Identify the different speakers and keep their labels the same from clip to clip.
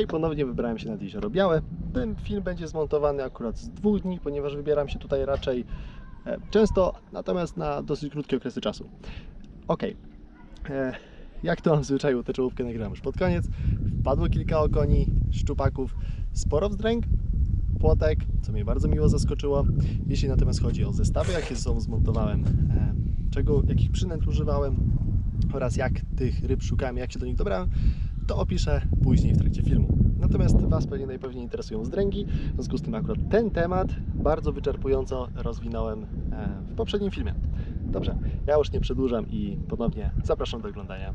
Speaker 1: Dzisiaj ponownie wybrałem się nad Jezioro Białe. Ten film będzie zmontowany akurat z dwóch dni, ponieważ wybieram się tutaj raczej e, często, natomiast na dosyć krótkie okresy czasu. Ok. E, jak to mam w zwyczaju, tę czołówkę nagrałem już pod koniec. Wpadło kilka okoni, szczupaków, sporo wzdręg, płotek, co mnie bardzo miło zaskoczyło. Jeśli natomiast chodzi o zestawy, jakie sobą zmontowałem, e, czego, jakich przynęt używałem oraz jak tych ryb szukałem, jak się do nich dobrałem, to opiszę później w trakcie filmu. Natomiast Was pewnie najpewniej interesują zdręgi, w związku z tym akurat ten temat bardzo wyczerpująco rozwinąłem e, w poprzednim filmie. Dobrze, ja już nie przedłużam i ponownie zapraszam do oglądania.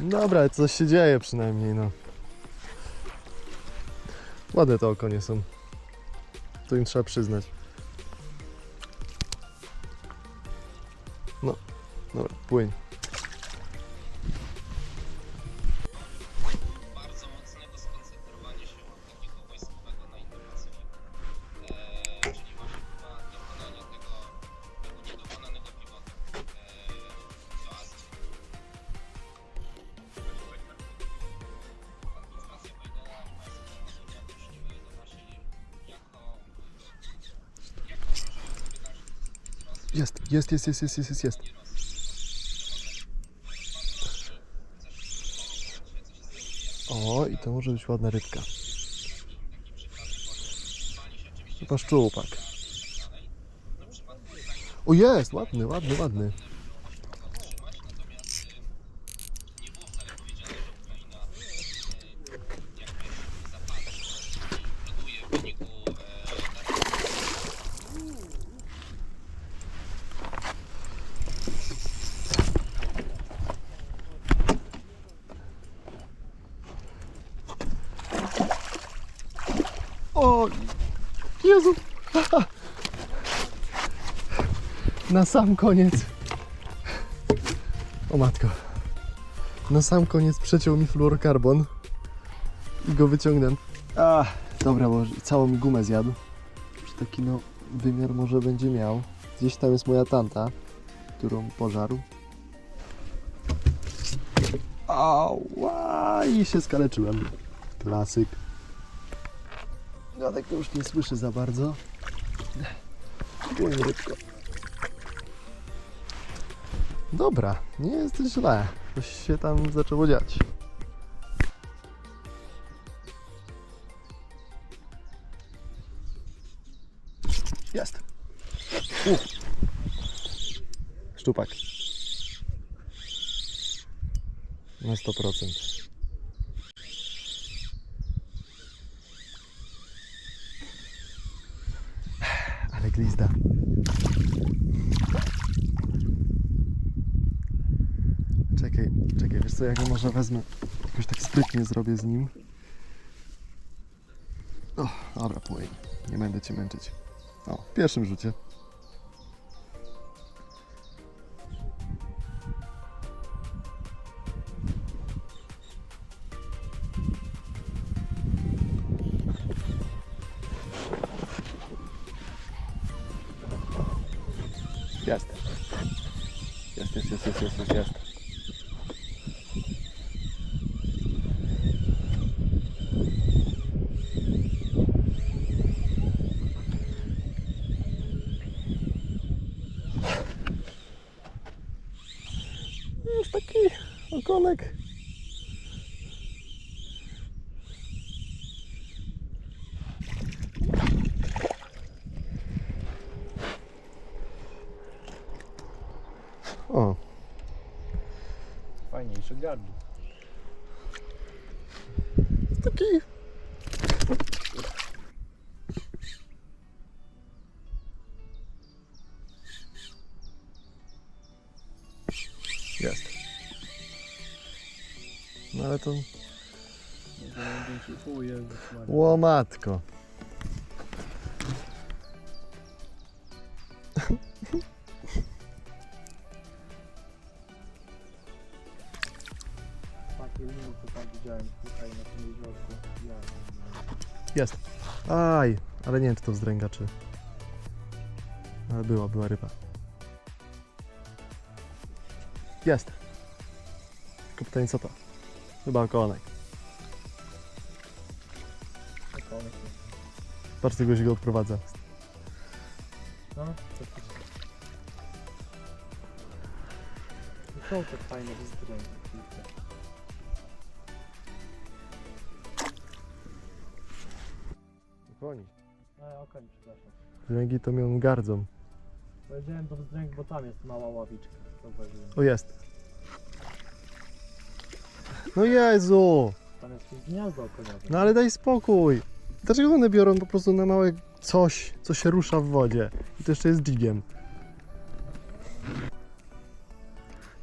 Speaker 1: Dobra, coś się dzieje przynajmniej, no. Ładne to okonie są. To im trzeba przyznać. No, dobra, płyń. Jest, jest, jest, jest, jest, jest, jest. O, i to może być ładna rybka. Chyba szczupak. O, jest, ładny, ładny, ładny.
Speaker 2: w wyniku e,
Speaker 1: O, Jezu. Na sam koniec. O matko. Na sam koniec przeciął mi fluorokarbon i go wyciągnę. A, dobra, bo całą mi gumę zjadł. Już taki no wymiar może będzie miał. Gdzieś tam jest moja tanta, którą pożarł. Ała, i się skaleczyłem. Klasyk. Gadek to już nie słyszy za bardzo. Płyń rybko. Dobra, nie jest źle. Coś się tam zaczęło dziać. Jest. Uf. Szczupak. Na 100%. Ale glizda. Co, ja go może wezmę, jakoś tak sprytnie zrobię z nim. O, dobra, płyń. Nie będę cię męczyć. O, w pierwszym rzucie. Okonek. O,
Speaker 3: Fajniejszy gardło.
Speaker 1: taki Jest. No ale to...
Speaker 3: O Jezus Maria.
Speaker 1: Łomatko.
Speaker 3: Takie liny, co tam widziałem tutaj na tym jeziorku. Ja.
Speaker 1: Jest. Aj, ale nie wiem, czy to wzdręga, czy... Ale była, była ryba. Jest. Tylko pytanie, co to? Chyba okołanek. Patrz, tego się go odprowadza.
Speaker 3: No, to Są te fajne wzdręgi.
Speaker 1: Koni.
Speaker 3: No, okoń, przepraszam.
Speaker 1: Wzdręgi to mią gardzą.
Speaker 3: Powiedziałem do wzdręg, bo tam jest mała ławiczka. Zauważyłem.
Speaker 1: O, jest. No Jezu!
Speaker 3: Tam jest gniazdo okoniowe.
Speaker 1: No ale daj spokój. Dlaczego one biorą po prostu na małe coś, co się rusza w wodzie? I to jeszcze jest jigiem.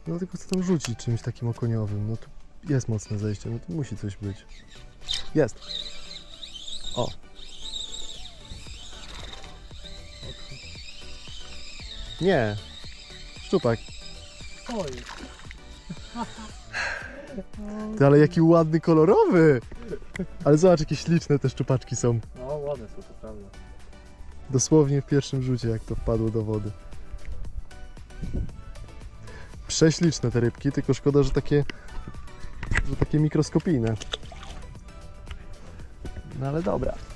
Speaker 1: No tylko chcę tam rzucić czymś takim okoniowym. No tu jest mocne zejście, no tu musi coś być. Jest. O. Nie. Szczupak.
Speaker 3: Co jest?
Speaker 1: Ty, ale jaki ładny, kolorowy! Ale zobacz, jakie śliczne te szczupaczki są.
Speaker 3: No, ładne są, to prawda.
Speaker 1: Dosłownie w pierwszym rzucie, jak to wpadło do wody. Prześliczne te rybki, tylko szkoda, że takie, że takie mikroskopijne. No ale dobra. Dobra.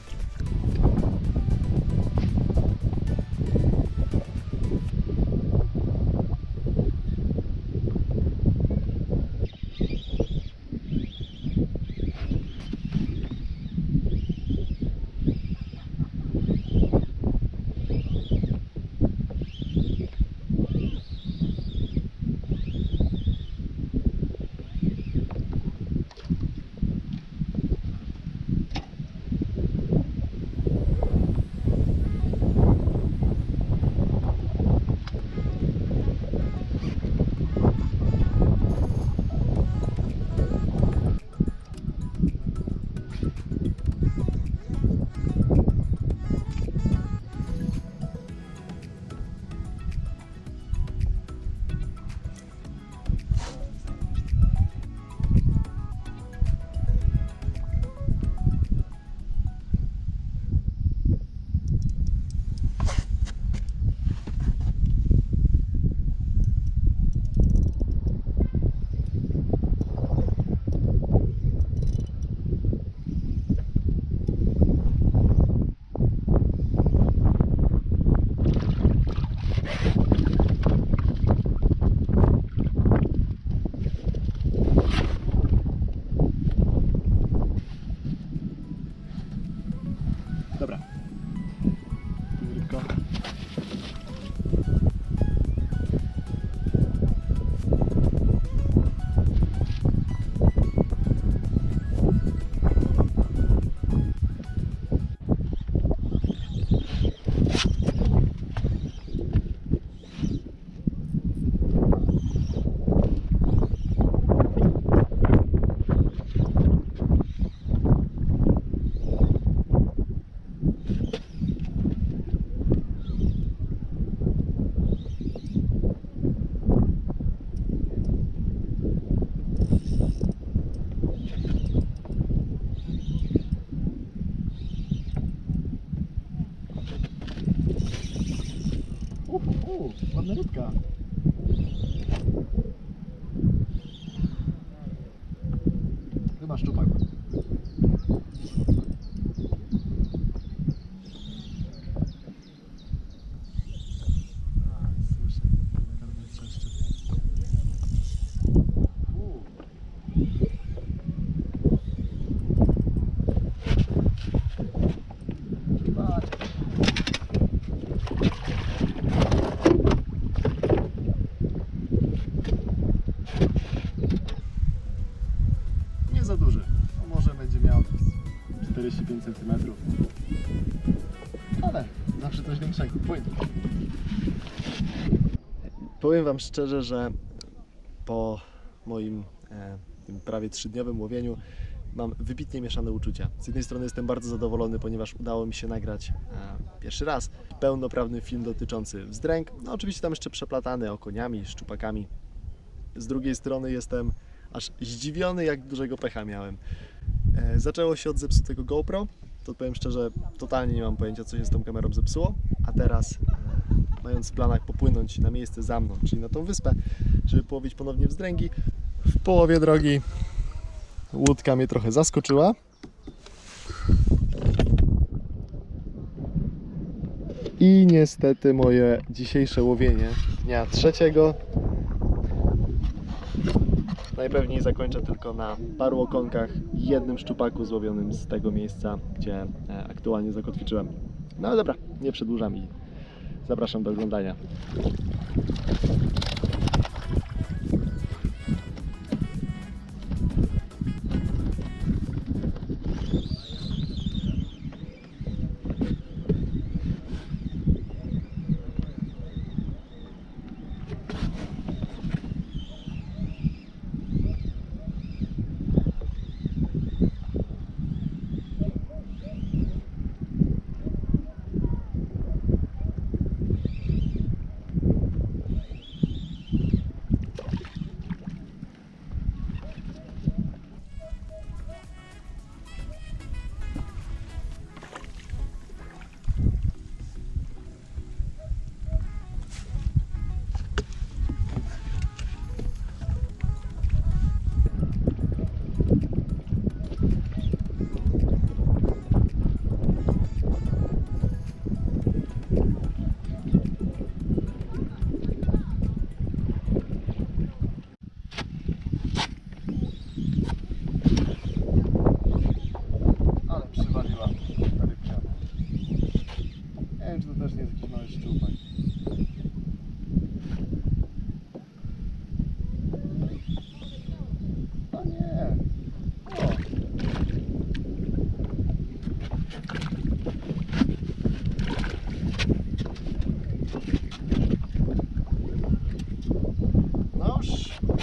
Speaker 1: Uh, ładna rybka. Chyba szczupak. Słyszę, gardło trzeszczy. Uh. Patrz. Nie za duży. No może będzie miał 45 cm. Ale zawsze coś większego. Płyń. Powiem Wam szczerze, że po moim e, tym prawie trzydniowym łowieniu mam wybitnie mieszane uczucia. Z jednej strony jestem bardzo zadowolony, ponieważ udało mi się nagrać e, pierwszy raz pełnoprawny film dotyczący wzdręg. No oczywiście tam jeszcze przeplatany okoniami, szczupakami. Z drugiej strony jestem aż zdziwiony, jak dużego pecha miałem. E, zaczęło się od zepsutego GoPro. to powiem szczerze, totalnie nie mam pojęcia, co się z tą kamerą zepsuło. A teraz, e, mając w planach popłynąć na miejsce za mną, czyli na tą wyspę, żeby połowić ponownie wzdręgi, w połowie drogi łódka mnie trochę zaskoczyła. I niestety moje dzisiejsze łowienie dnia trzeciego najpewniej zakończę tylko na paru okonkach i jednym szczupaku złowionym z tego miejsca, gdzie e, aktualnie zakotwiczyłem. No ale dobra, nie przedłużam i zapraszam do oglądania.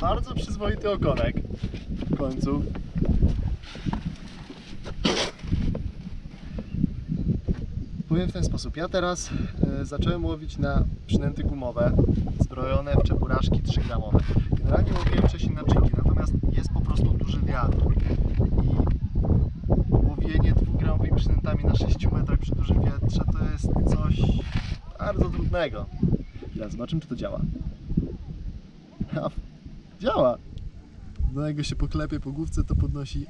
Speaker 1: Bardzo przyzwoity ogonek w końcu. Powiem w ten sposób. Ja teraz e, zacząłem łowić na przynęty gumowe, zbrojone w czepurażki 3-gramowe. Generalnie łowiłem wcześniej na jigi, natomiast jest po prostu duży wiatr. I łowienie 2-gramowymi przynętami na 6 metrach przy dużym wietrze to jest coś bardzo trudnego. Teraz zobaczymy, czy to działa. Działa! No jak go się poklepie po główce, to podnosi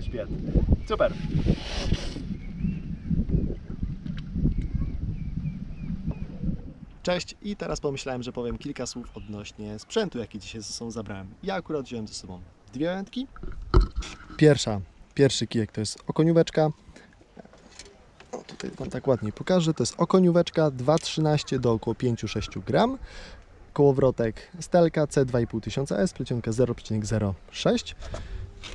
Speaker 1: śpiet. Super! Cześć i teraz pomyślałem, że powiem kilka słów odnośnie sprzętu, jaki dzisiaj ze sobą zabrałem. Ja akurat wziąłem ze sobą dwie wędki. Pierwsza, pierwszy kijek to jest okonióweczka. O, tutaj Wam tak ładniej pokażę. To jest okonióweczka 2,13 do około 5-6 gram. Kołowrotek Stelka C2500S, plecionka 0,06.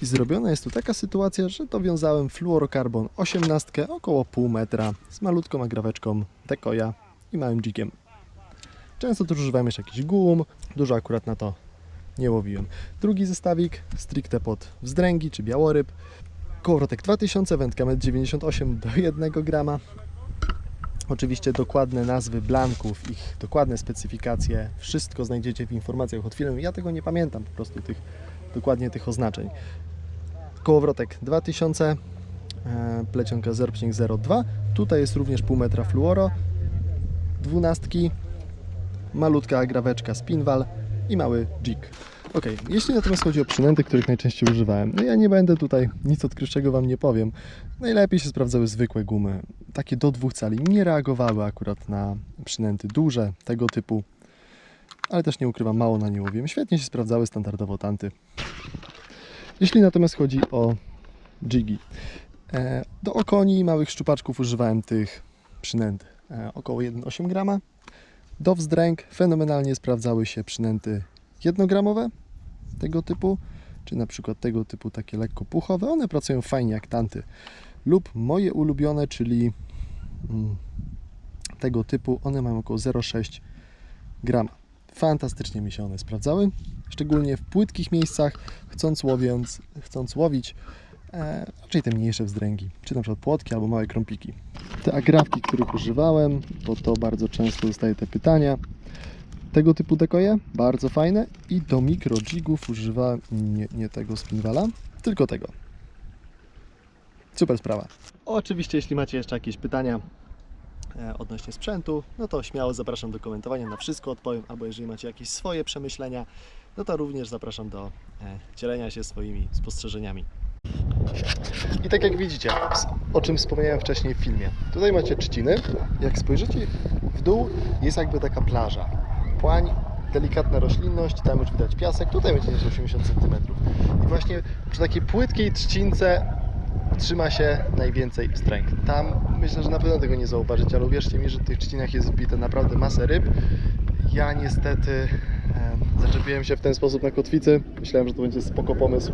Speaker 1: I zrobiona jest tu taka sytuacja, że dowiązałem fluorokarbon 18 około pół metra z malutką agraweczką dekoja i małym jigiem. Często też używałem jeszcze jakichś gum, dużo akurat na to nie łowiłem. Drugi zestawik stricte pod wzdręgi czy białoryb. Kołowrotek 2000, wędka 1,98 m do 1 grama. Oczywiście dokładne nazwy blanków, ich dokładne specyfikacje, wszystko znajdziecie w informacjach od filmu. Ja tego nie pamiętam po prostu tych, dokładnie tych oznaczeń. Kołowrotek 2000, e, plecionka 0,02. Tutaj jest również pół metra fluoro, dwunastki, malutka agraweczka Spinwal i mały jig. Ok, jeśli natomiast chodzi o przynęty, których najczęściej używałem, no ja nie będę tutaj nic odkrywczego Wam nie powiem. Najlepiej się sprawdzały zwykłe gumy, takie do dwóch cali. Nie reagowały akurat na przynęty duże, tego typu, ale też nie ukrywam, mało na nie łowiłem. Świetnie się sprawdzały standardowo tanty. Jeśli natomiast chodzi o jigi, e, do okoni i małych szczupaczków używałem tych przynęt e, około 1,8 grama. Do wzdręg fenomenalnie sprawdzały się przynęty jednogramowe tego typu, czy na przykład tego typu takie lekko puchowe. One pracują fajnie jak tanty. Lub moje ulubione, czyli mm, tego typu, one mają około 0,6 grama. Fantastycznie mi się one sprawdzały, szczególnie w płytkich miejscach, chcąc, łowiąc, chcąc łowić raczej te mniejsze wzdręgi, czy na przykład płotki albo małe krąpiki. Te agrawki, których używałem, bo to bardzo często dostaję te pytania. Tego typu dekoje, bardzo fajne i do mikro jigów używałem nie, nie tego spinwala, tylko tego. Super sprawa. Oczywiście, jeśli macie jeszcze jakieś pytania e, odnośnie sprzętu, no to śmiało zapraszam do komentowania, na wszystko odpowiem, albo jeżeli macie jakieś swoje przemyślenia, no to również zapraszam do e, dzielenia się swoimi spostrzeżeniami. I tak jak widzicie, o czym wspomniałem wcześniej w filmie, tutaj macie trzciny, jak spojrzycie w dół jest jakby taka plaża, płań, delikatna roślinność, tam już widać piasek, tutaj będzie gdzieś 80 cm. I właśnie przy takiej płytkiej trzcince trzyma się najwięcej wstręg. Tam myślę, że na pewno tego nie zauważycie, ale uwierzcie mi, że w tych trzcinach jest wbite naprawdę masę ryb. Ja niestety em, zaczepiłem się w ten sposób na kotwicy. Myślałem, że to będzie spoko pomysł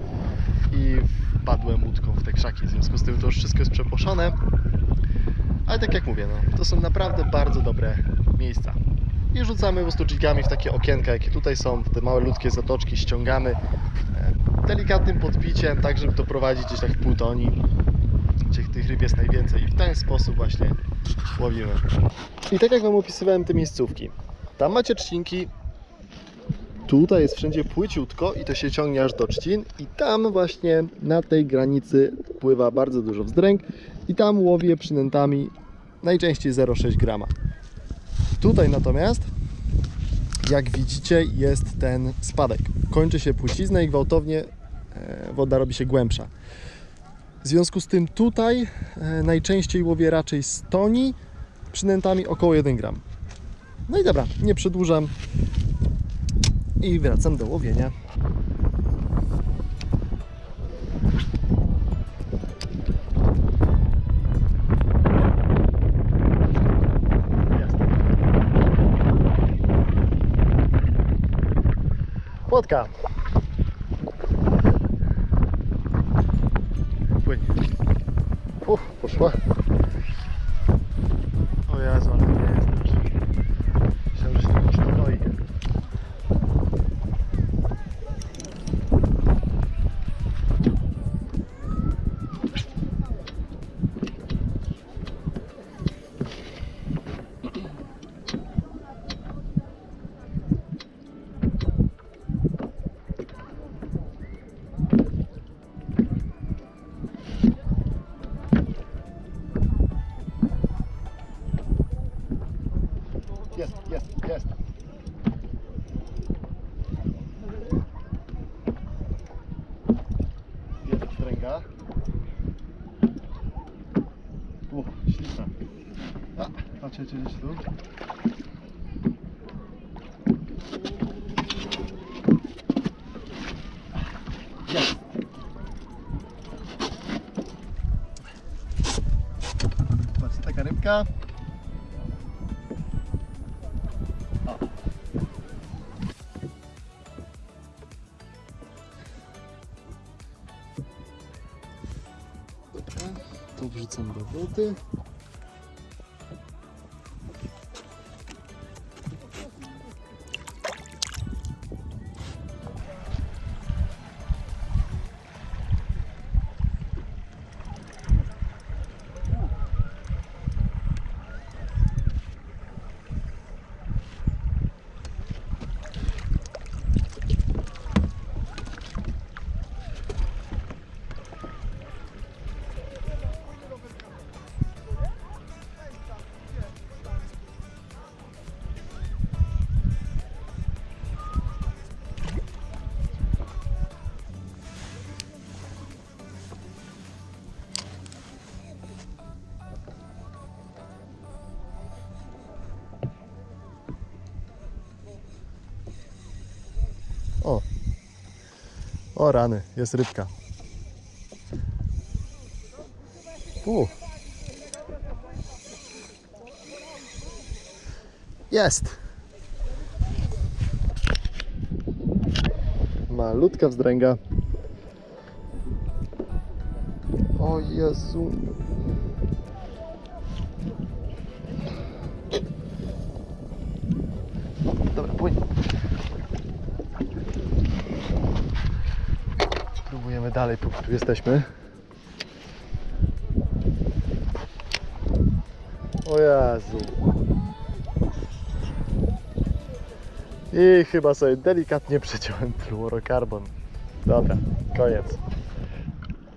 Speaker 1: i wpadłem łódką w te krzaki. W związku z tym to już wszystko jest przepłoszone. Ale tak jak mówię, no, to są naprawdę bardzo dobre miejsca. I rzucamy po prostu dźwigami w takie okienka, jakie tutaj są, w te małe ludzkie zatoczki, ściągamy e, delikatnym podbiciem, tak żeby to prowadzić gdzieś tak w półtoni, gdzie tych ryb jest najwięcej i w ten sposób właśnie łowimy. I tak jak Wam opisywałem te miejscówki, tam macie trzcinki, tutaj jest wszędzie płyciutko i to się ciągnie aż do trzcin i tam właśnie na tej granicy pływa bardzo dużo wzdręg i tam łowię przynętami najczęściej 0,6 grama. Tutaj natomiast, jak widzicie, jest ten spadek. Kończy się płcizna i gwałtownie e, woda robi się głębsza. W związku z tym tutaj e, najczęściej łowię raczej stoni przynętami około 1 gram. No i dobra, nie przedłużam i wracam do łowienia. Płotka. Płyń. Uff, poszła. Wstręga. U, śliczna. A, patrzcie, czy jest tu. Jest. Taka rybka. Voltei. O. O rany, jest rybka. U. Jest. Malutka wzdręga. O Jezu. Dalej, póki tu jesteśmy. O Jezu. I chyba sobie delikatnie przeciąłem fluorokarbon. Dobra, koniec.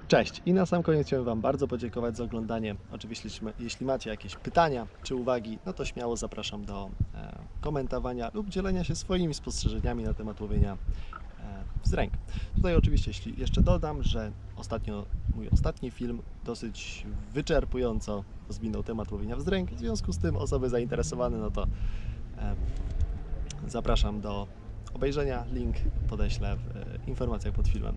Speaker 1: Cześć i na sam koniec chciałem Wam bardzo podziękować za oglądanie. Oczywiście jeśli macie jakieś pytania czy uwagi, no to śmiało zapraszam do e, komentowania lub dzielenia się swoimi spostrzeżeniami na temat łowienia e, wzdręg. Tutaj oczywiście jeśli jeszcze dodam, że ostatnio mój ostatni film dosyć wyczerpująco rozwinął temat łowienia wzdręg. W związku z tym osoby zainteresowane, no to e, zapraszam do obejrzenia. Link podeślę w e, informacjach pod filmem.